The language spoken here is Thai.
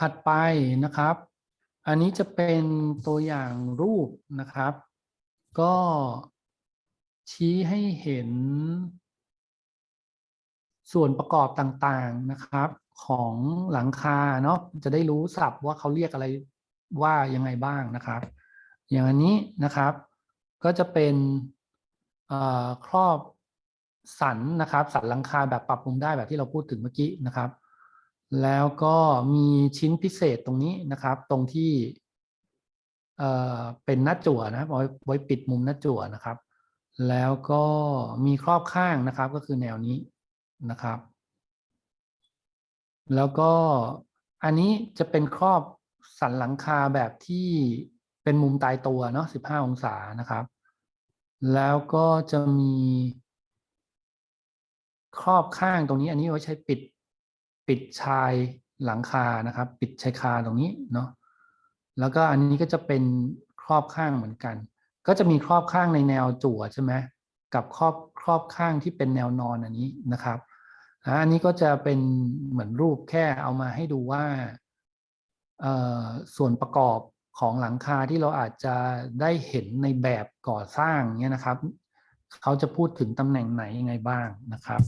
ถัดไปนะครับ อันนี้จะเป็นตัวอย่างรูปนะครับ ก็ชี้ให้เห็น ส่วนประกอบต่างๆนะครับ ของหลังคาเนาะจะได้รู้ศัพท์ว่าเขาเรียกอะไรว่ายังไงบ้างนะครับ อย่างอันนี้นะครับ ก็จะเป็นครอบสันนะครับ สันหลังคาแบบปรับปรุงได้แบบที่เราพูดถึงเมื่อกี้นะครับ แล้วก็มีชิ้นพิเศษตรงนี้นะครับ ตรงที่เอ่อเป็นหน้าจั่วนะครับไว้ไว้ปิดมุมหน้าจั่วนะครับ แล้วก็มีครอบข้างนะครับก็คือแนวนี้นะครับ แล้วก็อันนี้จะเป็นครอบสันหลังคาแบบที่เป็นมุมตายตัวเนาะ15องศานะครับ แล้วก็จะมีครอบข้างตรงนี้อันนี้ไว้ใช้ปิด ปิดชายหลังคานะครับ ปิดชายคาตรงนี้เนาะแล้วก็อันนี้ก็จะเป็นครอบข้างเหมือนกัน ก็จะมีครอบข้างในแนวจั่วใช่ไหมกับครอบครอบข้างที่เป็นแนวนอนอันนี้นะครับอันนี้ก็จะเป็นเหมือนรูปแค่เอามาให้ดูว่าส่วนประกอบของหลังคาที่เราอาจจะได้เห็นในแบบก่อสร้างเนี่ยนะครับ เขาจะพูดถึงตำแหน่งไหนยังไงบ้างนะครับ